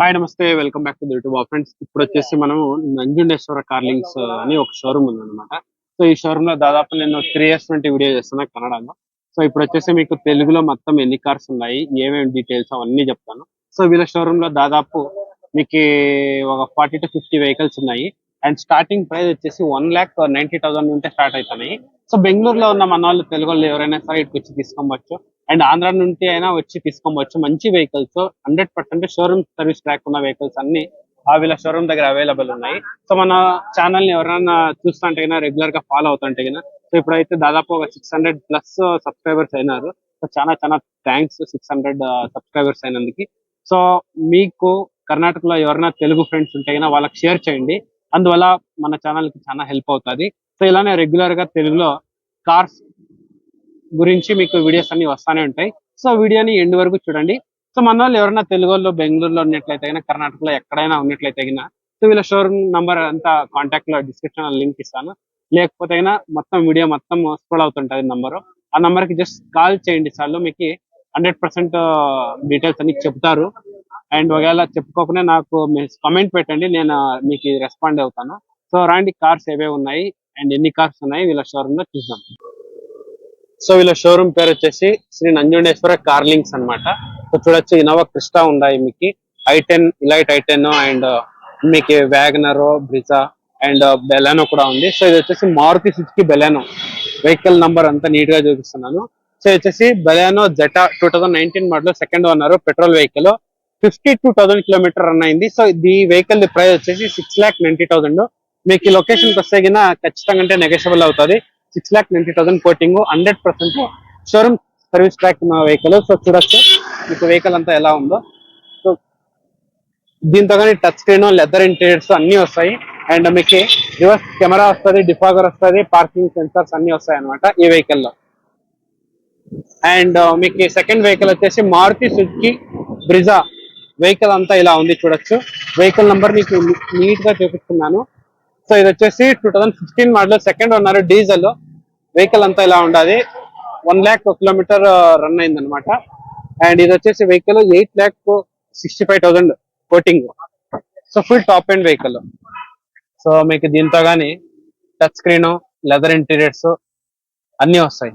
Hi నమస్తే. Welcome back to the YouTube friends ఇప్పుడు వచ్చేసి మనం నంజుండేశ్వర కార్లింగ్స్ uh, అని ఒక షోరూమ్ ఉందన్నమాట. సో ఈ షోరూమ్లో దాదాపు నేను త్రీ ఇయర్స్ నుండి వీడియో చేస్తున్నా కన్నడలో. సో ఇప్పుడు వచ్చేసి మీకు తెలుగులో మొత్తం ఎన్ని కార్స్ ఉన్నాయి ఏమేమి డీటెయిల్స్ అవన్నీ చెప్తాను. సో వీళ్ళ షోరూమ్లో దాదాపు మీకు ఒక ఫార్టీ టు ఫిఫ్టీ వెహికల్స్ ఉన్నాయి. అండ్ స్టార్టింగ్ ప్రైస్ వచ్చేసి వన్ ల్యాక్ నైన్టీ థౌసండ్ నుండి స్టార్ట్ అవుతున్నాయి సో బెంగళూరులో ఉన్న మన వాళ్ళు తెలుగు వాళ్ళు ఎవరైనా సరే ఇటు వచ్చి తీసుకోవచ్చు. అండ్ ఆంధ్ర నుండి అయినా వచ్చి తీసుకోవచ్చు. మంచి vehicles hundred percent showroom service track ఉన్న వెహికల్స్ అన్ని ఆ వీళ్ళ షోరూమ్ దగ్గర అవైలబుల్ ఉన్నాయి. సో మన ఛానల్ని ఎవరైనా చూస్తుంటే కన్నా రెగ్యులర్గా ఫాలో అవుతుంటే కన్నా సో ఇప్పుడైతే దాదాపు ఒక సిక్స్ హండ్రెడ్ ప్లస్ సబ్స్క్రైబర్స్ అయినారు. సో చాలా చాలా థ్యాంక్స్ సిక్స్ హండ్రెడ్ సబ్స్క్రైబర్స్ అయినందుకు. సో మీకు కర్ణాటకలో ఎవరైనా తెలుగు ఫ్రెండ్స్ ఉంటే కన్నా వాళ్ళకి షేర్ చేయండి. అందువల్ల మన ఛానల్కి చాలా హెల్ప్ అవుతుంది. సో ఇలానే రెగ్యులర్గా తెలుగులో కార్స్ గురించి మీకు వీడియోస్ అన్ని వస్తానే ఉంటాయి. సో వీడియోని ఎండ్ వరకు చూడండి. సో మన వాళ్ళు ఎవరైనా తెలుగులో బెంగళూరులో ఉన్నట్లయితే అయినా కర్ణాటకలో ఎక్కడైనా ఉన్నట్లయితే అయినా సో వీళ్ళ షోరూమ్ నంబర్ అంతా కాంటాక్ట్లో డిస్క్రిప్షన్ లింక్ ఇస్తాను. లేకపోతే అయినా మొత్తం వీడియో మొత్తం స్క్రోల్ అవుతుంటది నంబర్ ఆ నంబర్కి జస్ట్ కాల్ చేయండి చాలు మీకు హండ్రెడ్ పర్సెంట్ డీటెయిల్స్ అన్ని చెప్తారు. అండ్ ఒకవేళ చెప్పుకోకుండా నాకు కమెంట్ పెట్టండి నేను మీకు రెస్పాండ్ అవుతాను. సో రాండి కార్స్ ఏవే ఉన్నాయి అండ్ ఎన్ని కార్స్ ఉన్నాయి వీళ్ళ షోరూమ్లో చూద్దాం. సో వీళ్ళ షోరూమ్ పేరు వచ్చేసి శ్రీ నంజుండేశ్వర కార్లింగ్స్ అన్నమాట. సో చూడొచ్చు ఇనోవా క్రిస్టా ఉన్నాయి మీకు I ten Elite I ten and మీకు వ్యాగనర్ బ్రిజా అండ్ బెలానో కూడా ఉంది. సో ఇది వచ్చేసి Maruti Suzuki Baleno. Vehicle number అంతా నీట్గా చూపిస్తున్నాను. సో వచ్చేసి Baleno Zeta two thousand nineteen model second owner petrol vehicle fifty two thousand kilometre run అయింది. సో ఈ వెహికల్ ప్రైస్ వచ్చేసి సిక్స్ ల్యాక్ నైన్టీ థౌసండ్. మీకు ఈ లొకేషన్కి వస్తే కింద ఖచ్చితంగా అంటే నెగోషియబుల్ అవుతుంది. Six lakh ninety thousand quoting hundred percent showroom service track vehicle. So చూడొచ్చు మీకు వెహికల్ అంతా ఎలా ఉందో. సో దీంతో కానీ టచ్ స్క్రీన్ లెదర్ ఇంటీరియర్స్ అన్ని వస్తాయి. అండ్ మీకు రివర్స్ కెమెరా వస్తుంది డిఫాగర్ వస్తుంది పార్కింగ్ సెన్సార్స్ అన్ని వస్తాయి అనమాట ఈ వెహికల్లో అండ్ మీకు సెకండ్ వెహికల్ వచ్చేసి మారుతి సుజుకి బ్రిజా. వెహికల్ అంతా ఇలా ఉంది చూడొచ్చు. వెహికల్ నంబర్ మీకు నీట్గా చూపిస్తున్నాను. సో ఇది వచ్చేసి two thousand fifteen model second owner diesel vehicle అంతా ఇలా ఉండాలి. వన్ ల్యాక్ కిలోమీటర్ రన్ అయింది అనమాట అండ్ ఇది వచ్చేసి vehicle eight lakh sixty five thousand quoting so full top end vehicle so మీకు దీంతో గానీ టచ్ స్క్రీన్ లెదర్ ఇంటీరియర్స్ అన్ని వస్తాయి.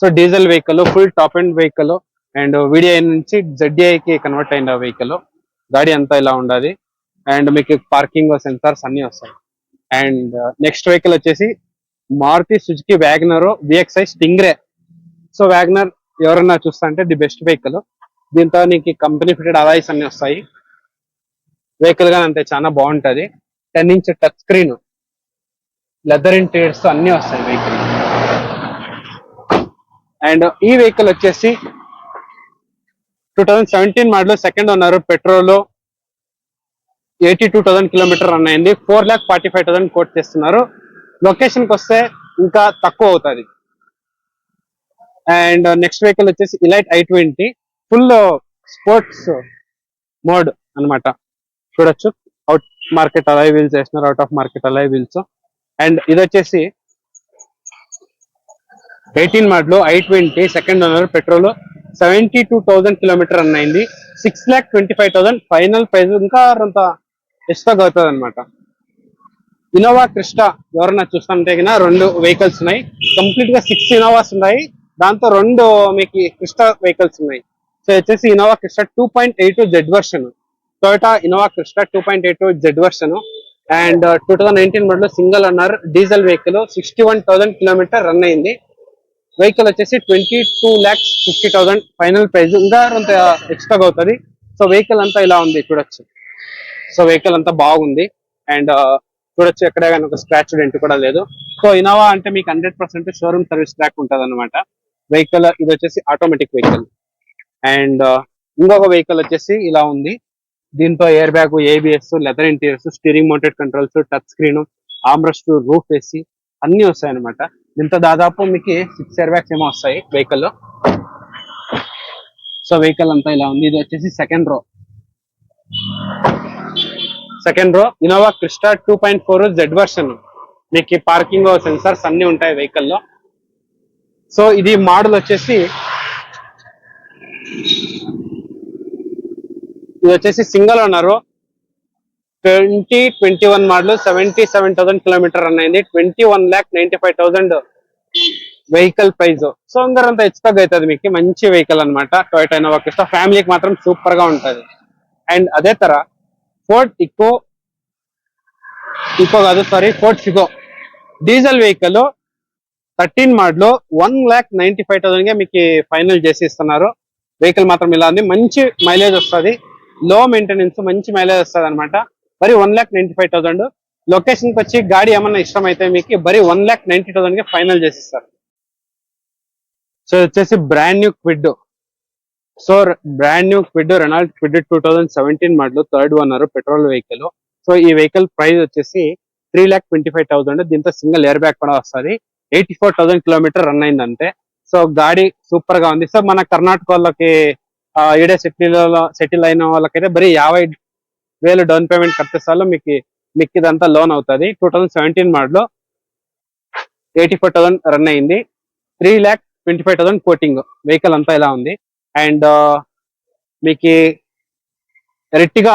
So diesel vehicle full top end vehicle and VDI నుంచి ZDI కి కన్వర్ట్ అయిన వెహికల్ గాడి అంతా ఇలా ఉండాలి. అండ్ మీకు పార్కింగ్ సెన్సార్స్ అన్ని వస్తాయి. అండ్ నెక్స్ట్ వెహికల్ వచ్చేసి Maruti Suzuki Wagon R VXI Stingray so Wagon R ఎవరన్నా చూస్తా అంటే ది బెస్ట్ వెహికల్ దీంతో నీకు కంపెనీ ఫిటెడ్ అలాయిస్ అన్ని వస్తాయి. వెహికల్గా అంతే చాలా బాగుంటది. Ten inch touch screen leather interiors అన్ని వస్తాయి వెహికల్ అండ్ ఈ వెహికల్ వచ్చేసి two thousand seventeen model second ఉన్నారు petrol eighty two thousand kilometre run అయింది. Four lakh forty five thousand quote చేస్తున్నారు. లొకేషన్కి వస్తే ఇంకా తక్కువ అవుతుంది. అండ్ నెక్స్ట్ వెహికల్ వచ్చేసి Elite I twenty full sports mode అన్నమాట. చూడొచ్చు. అవుట్ మార్కెట్ అలాయ్ వీల్స్ వేస్తున్నారు out of market alloy wheels and ఇది వచ్చేసి eighteen model I twenty second owner petrol seventy two thousand kilometre run అయింది. Six lakh twenty five thousand. Final price ఇంకా అంత extra అవుతుంది అనమాట ఇన్నోవా క్రిస్టా ఎవరన్నా చూస్తుంటే కన్నా రెండు వెహికల్స్ ఉన్నాయి. కంప్లీట్గా సిక్స్ ఇన్నోవాస్ ఉన్నాయి. దాంతో రెండు మీకు క్రిస్టా వెహికల్స్ ఉన్నాయి. సో వచ్చేసి Innova Crysta two point eight Z version Toyota Innova Crysta two point eight Z version and two thousand nineteen model single owner diesel vehicle sixty one thousand kilometre run అయింది. Vehicle వచ్చేసి twenty two lakhs fifty thousand final price ఇంకా కొంత extra అవుతుంది. So vehicle అంతా ఇలా ఉంది చూడొచ్చు. So vehicle అంతా బాగుంది. అండ్ uh, చూడొచ్చు ఎక్కడ కానీ ఒక స్క్రాచ్ డెంట్ కూడా లేదు. సో ఇనోవా అంటే మీకు hundred percent showroom service track ఉంటుంది అనమాట వెహికల్ ఇది వచ్చేసి ఆటోమేటిక్ వెహికల్ అండ్ ఇంకొక వెహికల్ వచ్చేసి ఇలా ఉంది. దీంతో airbag ABS leather interiors steering mounted controls touch screen armrest roof AC అన్ని వస్తాయి అనమాట దీంతో దాదాపు మీకు సిక్స్ ఎయిర్ బ్యాగ్స్ ఏమో వస్తాయి వెహికల్ సో వెహికల్ అంతా ఇలా ఉంది. ఇది వచ్చేసి second row second row Innova Crysta two point four Z version మీకు పార్కింగ్ సెన్సార్స్ అన్ని ఉంటాయి వెహికల్లో. సో ఇది మోడల్ వచ్చేసి ఇది వచ్చేసి single owner twenty twenty one model seventy seven thousand kilometre run అయింది. Twenty one lakh ninety five thousand vehicle price. So అందరంతా హెచ్చుతగ్గ అవుతుంది మీకు. మంచి వెహికల్ అనమాట టొయోటా ఇన్నోవా క్రిస్టా ఫ్యామిలీకి మాత్రం సూపర్గా ఉంటది. అండ్ అదే తర ఫోర్ట్ ఇకో ఇకో కాదు sorry Ford Figo diesel vehicle thirteen model one lakh ninety five థౌసండ్గా మీకు ఫైనల్ చేసి ఇస్తున్నారు. వెహికల్ మాత్రం ఇలా ఉంది. మంచి మైలేజ్ వస్తుంది. లో మెయింటెనెన్స్ మంచి మైలేజ్ వస్తుంది అనమాట bury one lakh ninety five thousand. లొకేషన్కి వచ్చి గాడి ఏమన్నా ఇష్టం అయితే మీకు బరీ వన్ ల్యాక్ నైన్టీ థౌసండ్కి ఫైనల్ చేసిస్తారు సో వచ్చేసి brand new Kwid so brand new Kwid Renault Kwid two thousand seventeen model third one petrol vehicle so ఈ వెహికల్ ప్రైస్ వచ్చేసి three lakh twenty five thousand దీంతో సింగిల్ ఎయిర్ బ్యాగ్ కూడా వస్తుంది. Eighty four thousand kilometre run అయింది అంతే so గాడి సూపర్గా ఉంది. సో మన కర్ణాటక వాళ్ళకి ఈడే సెటిల్ సెటిల్ అయిన వాళ్ళకైతే బరీ యాభై వేలు డౌన్ పేమెంట్ కట్టే మీకు మీకు ఇదంతా లోన్ అవుతుంది. Two thousand seventeen model eighty four thousand run అయింది. Three lakh twenty five thousand quoting vehicle అంతా ఇలా ఉంది. అండ్ uh, మీకు రెట్టిగా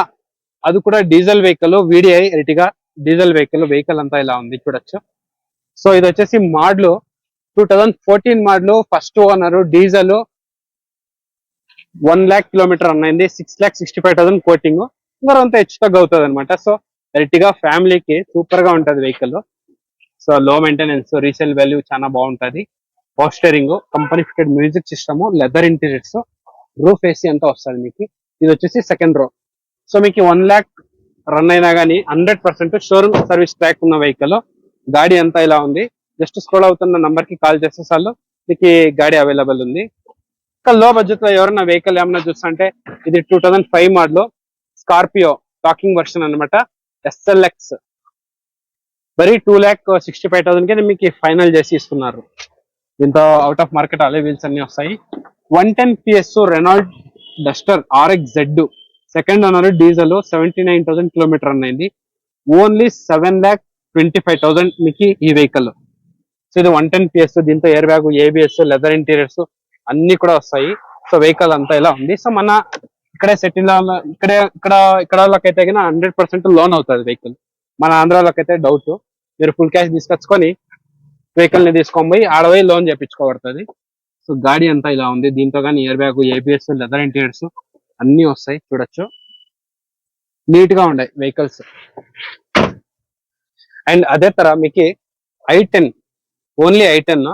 అది కూడా diesel vehicle VDI Ertiga diesel vehicle vehicle అంతా ఇలా ఉంది చూడొచ్చు. సో ఇది వచ్చేసి model two thousand fourteen model first owner diesel one lakh kilometre run అయింది. Six lakh sixty five thousand quoting ఇంకా అంతా హెచ్చుగా అవుతుంది అనమాట సో ఎర్టిగా ఫ్యామిలీకి సూపర్గా ఉంటది vehicle so low maintenance resale value చాలా బాగుంటది. పోస్టరింగ్ company fitted music system leather interiors roof AC అంతా వస్తుంది మీకు. ఇది వచ్చేసి సెకండ్ రో సో మీకు వన్ ల్యాక్ రన్ అయినా కానీ hundred percent showroom service track ఉన్న వెహికల్ గాడి అంతా ఇలా ఉంది. జస్ట్ స్క్రోల్ అవుతున్న నంబర్కి కాల్ చేసే సార్లు మీకు గాడి అవైలబుల్ ఉంది. ఇంకా లో బడ్జెట్లో ఎవరైనా వెహికల్ ఏమైనా చూస్తుంటే ఇది two thousand five model Scorpio talking version అనమాట ఎస్ఎల్ఎక్స్ మరి టూ ల్యాక్ సిక్స్టీ ఫైవ్ థౌసండ్కి మీకు ఫైనల్ చేసి ఇస్తున్నారు. దీంతో out of market alloy wheels అన్ని వస్తాయి. One ten PS Renault Duster RX Z second owner diesel seventy nine thousand kilometre run అయింది. Only seven lakh twenty five thousand మీకు ఈ వెహికల్ సో ఇది వన్ టెన్ పిఎస్ దీంతో air bag ABS leather interiors అన్ని కూడా వస్తాయి. So vehicle అంతా ఇలా ఉంది. సో మన ఇక్కడే సెటిల్ ఇక్కడే ఇక్కడ ఇక్కడ వాళ్ళకైతే హండ్రెడ్ పర్సెంట్ లోన్ అవుతుంది వెహికల్ మన ఆంధ్రాలోకైతే డౌట్ మీరు ఫుల్ క్యాష్ తీసుకొచ్చుకొని వెహికల్ని తీసుకొని పోయి ఆడపోయి లోన్ చేపించుకోబడుతుంది. సో గాడి అంతా ఇలా ఉంది. దీంతో కానీ year bag ABS leather interiors అన్ని వస్తాయి. చూడొచ్చు. నీట్గా ఉన్నాయి వెహికల్స్ అండ్ అదే తర మీకు I ten only I ten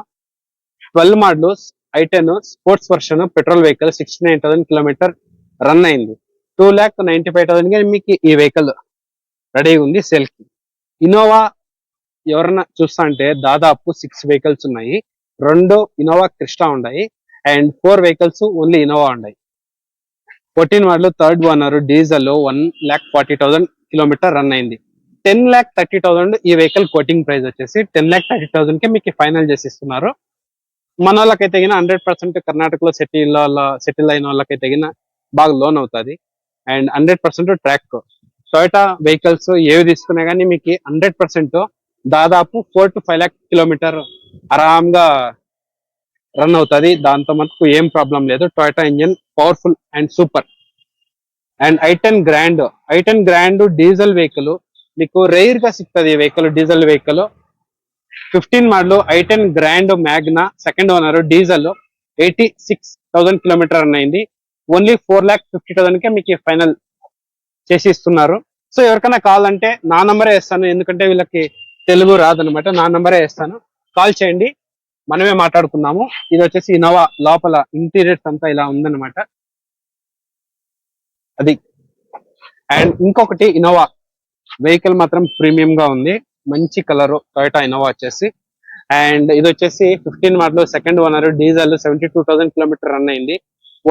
twelve model I ten sports version petrol vehicle sixty nine thousand kilometre run అయింది. టూ ల్యాక్ నైంటీ ఫైవ్ థౌసండ్కి మీకు ఈ వెహికల్ రెడీగా ఉంది సెల్కి ఇన్నోవా ఎవరన్నా చూస్తా అంటే దాదాపు సిక్స్ వెహికల్స్ ఉన్నాయి. రెండు ఇన్నోవా క్రిస్టా ఉన్నాయి. And four vehicles only Innova ఉన్నాయి. ఫోర్టీన్ వాళ్ళు third owner diesel one lakh forty thousand kilometre run అయింది. టెన్ ల్యాక్ థర్టీ థౌసండ్ ఈ వెహికల్ కోటింగ్ ప్రైస్ వచ్చేసి టెన్ ల్యాక్ థర్టీ థౌసండ్కి మీకు ఫైనల్ చేసి ఇస్తున్నారు. మన వాళ్ళకైతే తగిన హండ్రెడ్ పర్సెంట్ కర్ణాటకలో సెటిల్ సెటిల్ అయిన వాళ్ళకైతే తగిన బాగా లోన్ అవుతుంది. And hundred percent track Toyota vehicles ఏవి తీసుకున్నా కానీ మీకు హండ్రెడ్ పర్సెంట్ దాదాపు four to five lakh kilometer ఆరామ్గా run అవుతుంది. దాంతో మనకు ఏం ప్రాబ్లం లేదు. Toyota engine powerful and super and i ten grand i ten grand diesel vehicle మీకు రేర్గా సిగ్తది ఈ vehicle diesel vehicle fifteen model i ten grand magna second owner diesel eighty six thousand kilometer run అయింది. Only four lakh fifty thousand కే మీకు final చేసి ఇస్తున్నారు so ఎవరికైనా కావాలంటే నా నంబరే వేస్తాను. ఎందుకంటే వీళ్ళకి తెలుగు రాదనమాట. నా నంబరే వేస్తాను. కాల్ చేయండి. మనమే మాట్లాడుకుందాము. ఇది వచ్చేసి ఇన్నోవా లోపల ఇంటీరియర్స్ అంతా ఇలా ఉందన్నమాట. అది. అండ్ ఇంకొకటి ఇన్నోవా. వెహికల్ మాత్రం ప్రీమియం గా ఉంది. మంచి కలర్ టొయోటా ఇన్నోవా వచ్చేసి. అండ్ ఇది వచ్చేసి fifteen model second owner diesel seventy two thousand kilometer run అయింది.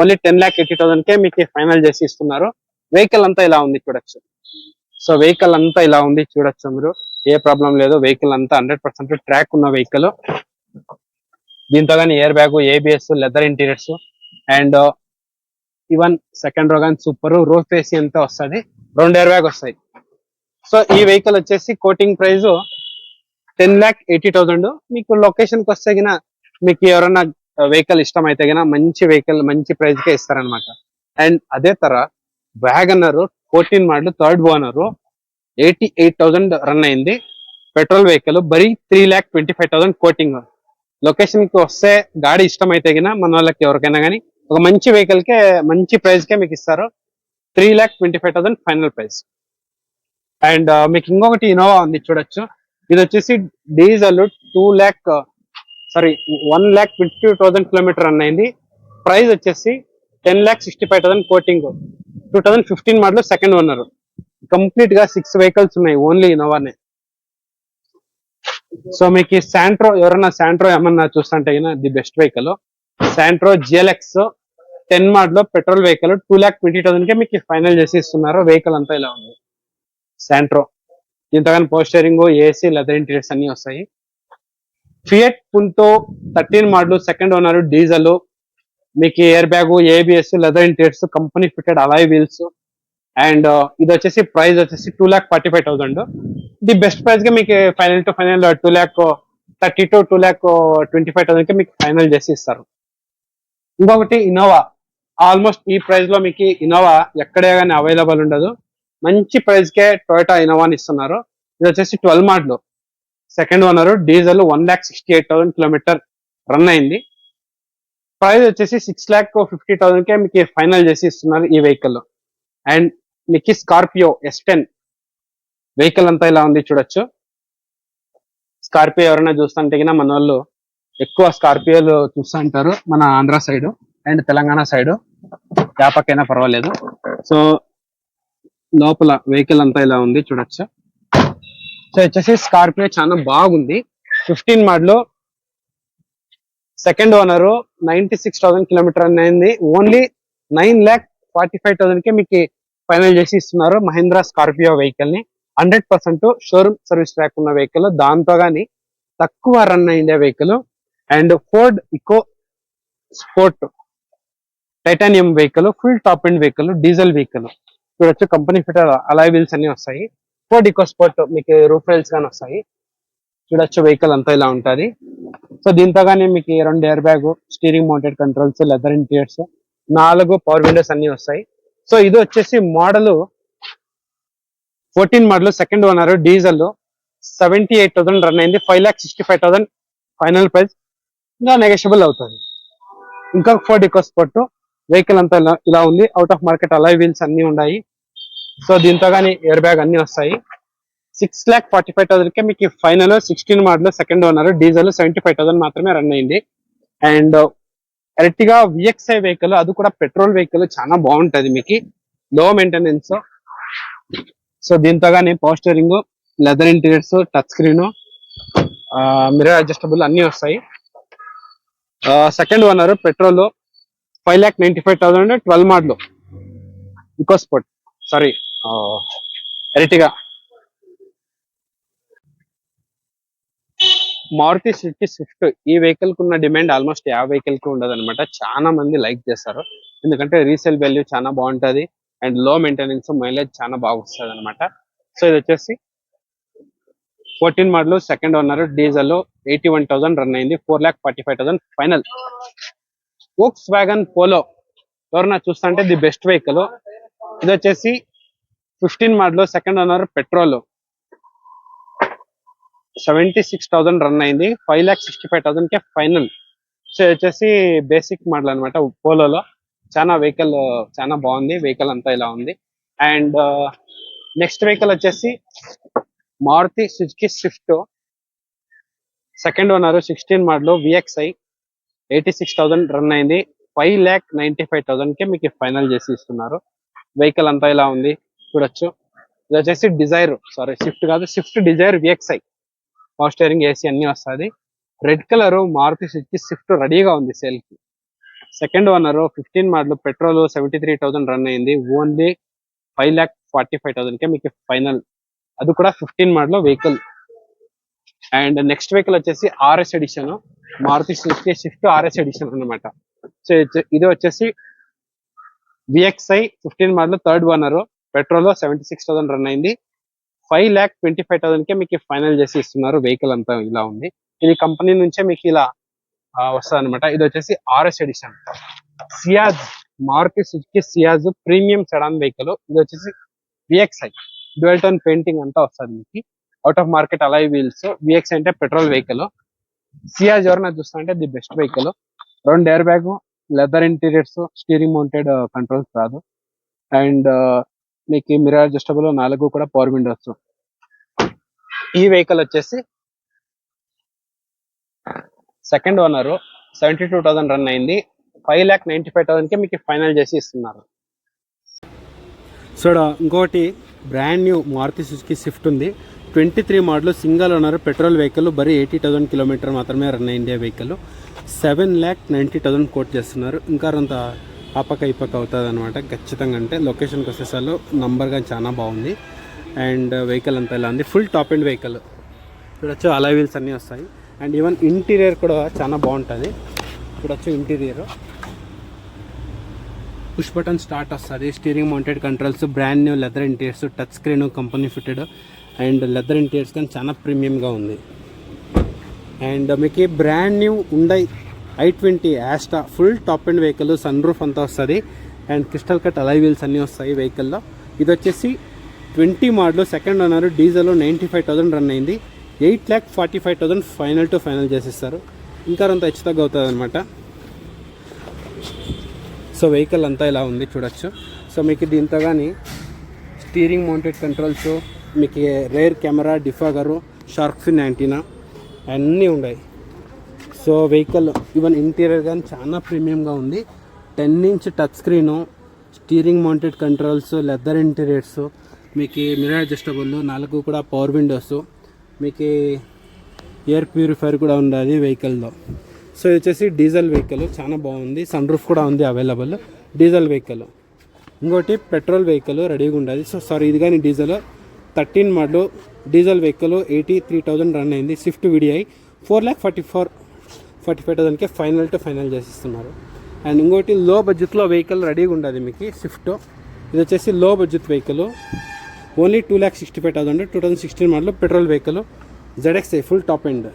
Only ten lakh eighty thousand కే మీకు ఫైనల్ చేసి ఇస్తున్నారు. వెహికల్ అంతా ఇలా ఉంది చూడొచ్చు. సో వెహికల్ అంతా ఇలా ఉంది చూడొచ్చు మీరు. ఏ ప్రాబ్లం లేదు. వెహికల్ అంతా హండ్రెడ్ పర్సెంట్ ట్రాక్ ఉన్న వెహికల్ దీంతో కానీ air bag ABS leather interiors and even second row కానీ సూపర్ రోఫ్ ఏసీ అంతా వస్తుంది? రెండు ఎయిర్ బ్యాగ్ వస్తాయి. సో ఈ వెహికల్ వచ్చేసి quoting price ten lakh eighty thousand. మీకు లొకేషన్కి వస్తే గిన మీకు ఎవరైనా వెహికల్ ఇష్టం అయితే గిన మంచి వెహికల్ మంచి ప్రైస్కే ఇస్తారనమాట అండ్ అదే తర wagon R fourteen model third owner eighty eight thousand run అయింది. Petrol vehicle bury three lakh twenty five thousand quoting. లొకేషన్కి వస్తే గాడి ఇష్టం అయితే గిన మన వాళ్ళకి ఎవరికైనా కానీ ఒక మంచి వెహికల్కే మంచి ప్రైస్కే మీకు ఇస్తారు. Three lakh twenty five thousand final price and మీకు ఇంకొకటి ఇనోవా ఉంది చూడొచ్చు. ఇది వచ్చేసి diesel two lakh sorry one lakh fifty thousand kilometer run అయింది. ప్రైస్ వచ్చేసి ten lakh sixty five thousand quoting two thousand fifteen model second owner కంప్లీట్గా six vehicles ఉన్నాయి ఓన్లీ ఇన్నోవానే సో మీకు శాంట్రో ఎవరన్నా శాంట్రో ఏమన్నా చూస్తుంటే the best vehicle Santro GLX ten model petrol vehicle two lakh twenty thousand కే మీకు final చేసి ఇస్తున్నారు. వెహికల్ అంతా ఇలా ఉంది. శాంట్రో దీంతో పోస్టరింగ్ ఏసీ లెదర్ ఇంటీరియర్స్ అన్ని వస్తాయి. Fiat Punto thirteen model second owner diesel మీకు air bag ABS leather interiors company fitted alloy wheels. And uh, ఇది వచ్చేసి ప్రైస్ వచ్చేసి two lakh forty five thousand the best ప్రైస్గా మీకు final two final two lakh thirty to two lakh twenty five థౌసండ్కి మీకు final చేసి ఇస్తారు. ఇంకొకటి Innova. Almost ఈ ప్రైస్లో మీకు ఇన్నోవా ఎక్కడే కానీ అవైలబుల్ ఉండదు. మంచి ప్రైస్ కే టొయోటా ఇన్నోవాని ఇస్తున్నారు. ఇది వచ్చేసి twelve model. Second owner diesel one lakh sixty eight thousand kilometer run అయింది. ప్రైస్ వచ్చేసి సిక్స్ ల్యాక్ ఫిఫ్టీ థౌసండ్ కే మీకు ఫైనల్ చేసి ఇస్తున్నారు ఈ వెహికల్. అండ్ మీకు స్కార్పియో ఎస్ టెన్ వెహికల్ అంతా ఇలా ఉంది చూడొచ్చు. స్కార్పియో ఎవరైనా చూస్తుంటే గిన మన వాళ్ళు ఎక్కువ స్కార్పియోలు చూస్తూ ఉంటారు మన Andhra side and Telangana side. వ్యాపకైనా పర్వాలేదు. సో లోపల వెహికల్ అంతా ఇలా ఉంది చూడొచ్చు. సో వచ్చేసి స్కార్పియో చాలా బాగుంది. Fifteen model second owner ninety six thousand kilometer అయింది. Only nine lakh forty five థౌసండ్కి మీకు ఫైనల్ చేసి ఇస్తున్నారు మహేంద్ర స్కార్పియో వెహికల్ని. Hundred percent showroom service track ఉన్న వెహికల్ దాంతో గానీ తక్కువ రన్ అయిందే vehicle and Ford EcoSport titanium vehicle full top and vehicle diesel vehicle చూడొచ్చు కంపెనీ ఫిట్ అలాయ్ వీల్స్ అన్ని వస్తాయి. ఫోర్డ్ ఇకో స్పోర్ట్ మీకు రూఫ్ రైల్స్ కానీ వస్తాయి. చూడొచ్చు వెహికల్ అంతా ఇలా ఉంటది. సో దీంతో కానీ మీకు రెండు air bag steering mounted controls leather interiors నాలుగు పవర్ విండోస్ అన్ని వస్తాయి. సో ఇది వచ్చేసి model fourteen model second owner diesel seventy eight thousand run అయింది. Five lakh sixty five thousand final price. ఇంకా నెగోషియబుల్ అవుతుంది. ఇంకా ఫోర్ డికోస్ పట్టు వెహికల్ అంతా ఇలా- ఇలా ఉంది. Out of market alloy wheels అన్ని ఉన్నాయి. సో దీంతో కానీ ఎయిర్ బ్యాగ్ అన్ని వస్తాయి. సిక్స్ ల్యాక్ ఫార్టీ ఫైవ్ థౌసండ్కే మీకు final sixteen model second owner diesel seventy five thousand మాత్రమే రన్ అయింది. అండ్ ఎర్టిగా విఎక్స్ఐ వెహికల్ అది కూడా పెట్రోల్ వెహికల్ చాలా బాగుంటది మీకు. లో మెయింటెనెన్స్ సో దీంతో కానీ పోస్టరింగ్ leather interiors touch screen mirror adjustable అన్ని వస్తాయి. Second owner petrol five lakh ninety five thousand twelve model EcoSport sorry Ertiga Maruti City Swift ఈ వెహికల్కు ఉన్న డిమాండ్ ఆల్మోస్ట్ యా వెహికల్కి ఉండదు అనమాట చాలా మంది లైక్ చేస్తారు. ఎందుకంటే రీసేల్ వాల్యూ చాలా బాగుంటది అండ్లో మెయింటెనెన్స్ మైలేజ్ చాలా బాగా వస్తుంది అనమాట సో ఇది వచ్చేసి fourteen model second owner diesel eighty one thousand run అయింది. Four lakh forty five thousand final Volkswagen Polo ఎవరన్నా చూస్తుంటే ది బెస్ట్ వెహికల్ ఇది వచ్చేసి fifteen model second owner petrol. Seventy six thousand run అయింది. ఫైవ్ ల్యాక్ సిక్స్టీ ఫైవ్ థౌసండ్కే final. So వచ్చేసి basic model అనమాట పోలోలో. చాలా వెహికల్ చాలా బాగుంది. వెహికల్ అంతా ఇలా ఉంది. అండ్ నెక్స్ట్ వెహికల్ వచ్చేసి Maruti Suzuki Swift. Second owner sixteen model VXi. Eighty six thousand run అయింది. ఫైవ్ ల్యాక్ నైన్టీ ఫైవ్ థౌసండ్కి మీకు ఫైనల్ చేసి ఇస్తున్నారు. వెహికల్ అంతా ఇలా ఉంది. చూడొచ్చు. ఇది వచ్చేసి డిజైర్ సారీ స్విఫ్ట్ కాదు Swift Dzire VXi power steering AC అన్ని వస్తుంది. Red colour Maruti Suzuki Swift రెడీగా ఉంది సేల్కి. Second owner fifteen model petrol seventy three thousand run అయింది. Only five lakh forty five thousand కే మీకు ఫైనల్ అది కూడా fifteen model vehicle and next vehicle వచ్చేసి RS edition Maruti Suzuki Swift RS edition అన్నమాట. So ఇది వచ్చేసి VXi fifteen model third owner petrol seventy six thousand run అయింది. Five lakh twenty five thousand కే మీకు final చేసి ఇస్తున్నారు వెహికల్ అంతా ఇలా ఉంది. ఇది కంపెనీ నుంచే మీకు ఇలా వస్తుంది అనమాట ఇది వచ్చేసి RS edition Ciaz Maruti Suzuki Ciaz premium sedan vehicle ఇది వచ్చేసి విఎక్స్ఐ డ్యూయల్ టోన్ పెయింటింగ్ అంతా వస్తుంది మీకు. Out of market alloy wheels VX అంటే పెట్రోల్ వెహికల్ సియాజ్ ఎవరైనా చూస్తా అంటే ది బెస్ట్ వెహికల్ రెండు air bag leather interiors steering mounted controls రాదు. అండ్ uh, మీకు మిర్రర్ అడ్జస్టబుల్ నాలుగు కూడా పవర్ విండోస్ ఈ వెహికల్ వచ్చేసి second owner seventy two thousand run అయింది. ఫైవ్ ల్యాక్ నైన్టీ ఫైవ్ థౌసండ్కి మీకు ఫైనల్ చేసి ఇస్తున్నారు. సో ఇంకోటి brand new Maruti Suzuki Swift ఉంది. Twenty three model single owner petrol vehicle bury eighty thousand kilometer మాత్రమే రన్ అయింది ఆ vehicle seven lakh ninety thousand quote చేస్తున్నారు. ఇంకా అంత ఆ పక్క ఈ పక్క అవుతుంది అనమాట ఖచ్చితంగా అంటే లొకేషన్కి వచ్చేసారు కానీ చాలా బాగుంది. అండ్ వెహికల్ అంతా ఇలా ఉంది? Full top and vehicle. చూడొచ్చు అలా వీల్స్ అన్నీ వస్తాయి. అండ్ ఈవెన్ ఇంటీరియర్ కూడా చాలా బాగుంటుంది. చూడొచ్చు ఇంటీరియర్. పుష్ బటన్ స్టార్ట్ వస్తుంది. Steering mounted controls brand new leather interiors touch screen company fitted and leather interiors కానీ చాలా ప్రీమియంగా ఉంది. అండ్ మీకు brand new Hyundai i twenty Asta full top and vehicle sun roof అంతా వస్తుంది. And crystal cut alloy wheels అన్నీ వస్తాయి వెహికల్లో. ఇది వచ్చేసి twenty model second owner diesel ninety five thousand run అయింది. Eight lakh forty five thousand final to final చేసిస్తారు. ఇంకా అంత హెచ్చుతగ్గు అవుతుంది అనమాట సో వెహికల్ అంతా ఇలా ఉంది చూడొచ్చు. సో మీకు దీంతో కానీ స్టీరింగ్ మౌంటెడ్ కంట్రోల్స్ మీకు rear camera defogger shark fin antenna అన్నీ ఉన్నాయి. సో వెహికల్ ఈవెన్ ఇంటీరియర్ కానీ చాలా ప్రీమియంగా ఉంది. Ten inch touch screen steering mounted controls leather interiors మీకు మిరర్ అడ్జస్టబుల్ నాలుగు కూడా పవర్ విండోస్ మీకు ఎయిర్ ప్యూరిఫైర్ కూడా ఉంది వెహికల్లో సో ఇది వచ్చేసి డీజిల్ వెహికల్ చాలా బాగుంది. సన్ రూఫ్ కూడా ఉంది అవైలబుల్ డీజిల్ వెహికల్ ఇంకోటి పెట్రోల్ వెహికల్ రెడీగా ఉండాలి. సో సారీ ఇది కానీ diesel thirteen model diesel vehicle eighty three thousand run అయింది Swift VDi. Four lakh forty four forty five థౌసండ్కే final to final చేసిస్తున్నారు. అండ్ ఇంకోటి లో బడ్జెట్లో వెహికల్ రెడీగా ఉండదు మీకు స్విఫ్ట్ ఇది వచ్చేసి low budget vehicle only two lakh sixty five thousand two thousand sixteen model petrol vehicle ZXi full top end